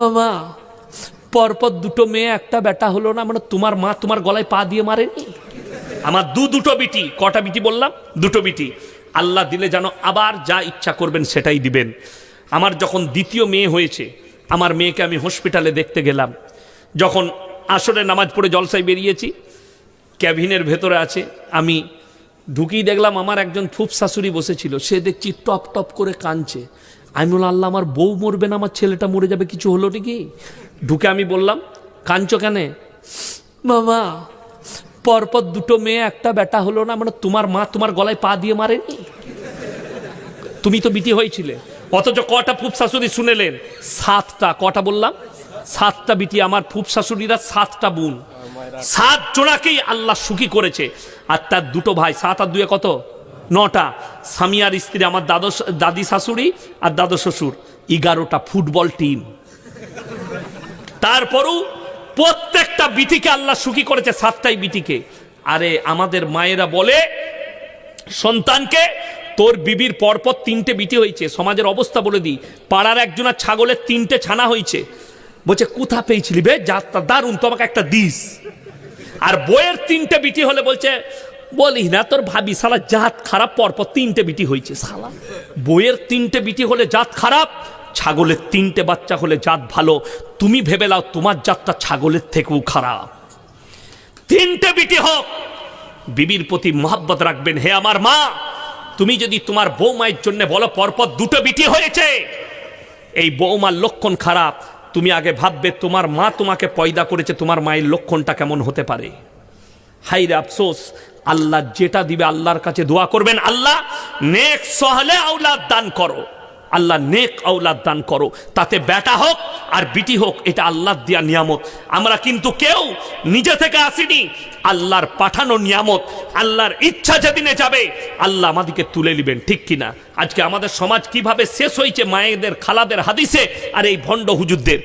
মামা, পরপর দুটো মেয়ে, একটা বেটা হলো না মানে তোমার মা তোমার গলায় পা দিয়ে মারেনি? আমার দু দুটো বিটি, কটা বিটি বললাম? দুটো বিটি। আল্লাহ দিলে যেন আবার যা ইচ্ছা করবেন সেটাই দিবেন। আমার যখন দ্বিতীয় মেয়ে হয়েছে, আমার মেয়েকে আমি হসপিটালে দেখতে গেলাম। যখন আসরে নামাজ পড়ে জলসায় বেরিয়েছি, ক্যাবিনের ভেতরে আছে, আমি ঢুকিয়ে দেখলাম আমার একজন ফুফ শাশুড়ি বসেছিল। সে দেখছি টপ টপ করে কাঁদছে। আমি আল্লাহ, আমার বউ মরবে না, আমার ছেলেটা মরে যাবে, কিছু হলো নাকি ঢুকে আমি বললাম কাঞ্চ কেন? মামা, পরপর দুটো মেয়ে, একটা বেটা হলো না মানে তোমার মা তোমার গলায় পা দিয়ে মারেনি? তুমি তো বিটি হয়েছিলে, অথচ কটা ফুপ শাশুড়ি শুনেলেন? সাতটা, কটা বললাম? সাতটা বিটি, আমার ফুপ শাশুড়িরা সাতটা বোন। সাত জোনাকেই আল্লাহ সুখী করেছে, আর তার দুটো ভাই, সাত আর দুয়ে কত? নটা। স্বামী আর স্ত্রী, আমার দাদর দাদি শাশুড়ি আর দাদা শ্বশুর। এগারোটা ফুটবল টিম তারপরও প্রত্যেকটা বিটিকে আল্লাহ সুখী করেছে, সাতটাই বিটিকে। আরে, আমাদের মায়েরা বলে, সন্তানকে তোর বিবির পরপর তিনটে বিটি হয়েছে। সমাজের অবস্থা বলে দিই, পাড়ার একজনের ছাগলের তিনটে ছানা হয়েছে। বলছে, কোথা পেয়েছিলি বে? যাত্রা দারুণ, তোমাকে একটা দিস। আর বইয়ের তিনটে বিটি হলে বলছে বলি না, তোর ভাবি সালা জাত খারাপ, পরপর তিনটে বিটি হয়েছে সালা বইয়ের তিনটে বিটি হলে জাত খারাপ, ছাগলের তিনটে বাচ্চা হলে জাত ভালো। তুমি ভেবে লাও তোমার জাতটা ছাগলের থেকেও খারাপ। তিনটে বিটি হোক, বিবির প্রতি মহাব্বত রাখবেন হে আমার মা। তুমি যদি তোমার বৌমায়ের জন্য বলো, পরপর দুটো বিটি হয়েছে। এই বৌমার লক্ষণ খারাপ। তুমি আগে ভাববে, তোমার মা তোমাকে পয়দা করেছে, তোমার মায়ের লক্ষণটা কেমন হতে পারে। হাইরে আফসোস আল্লাহ যেটা দিবে আল্লাহর কাছে দোয়া করবেন, আল্লাহ নেক সহলে আউলাদ দান করো। আল্লাহ নেক আউলাদ দান করো। তাতে বেটা হোক আর বিটি হোক, এটা আল্লাহ দিয়া নিয়ামত। আমরা কিন্তু কেউ নিজে থেকে আসিনি, আল্লাহর পাঠানো নিয়ামত, আল্লাহর ইচ্ছা যেদিনে যাবে, আল্লাহ আমাদেরকে তুলে নেবেন, ঠিক কিনা? আজকে আমাদের সমাজ কীভাবে শেষ হয়েছে মায়েদের, খালাদের হাদিসে, আর এই ভণ্ড হুজুরদের?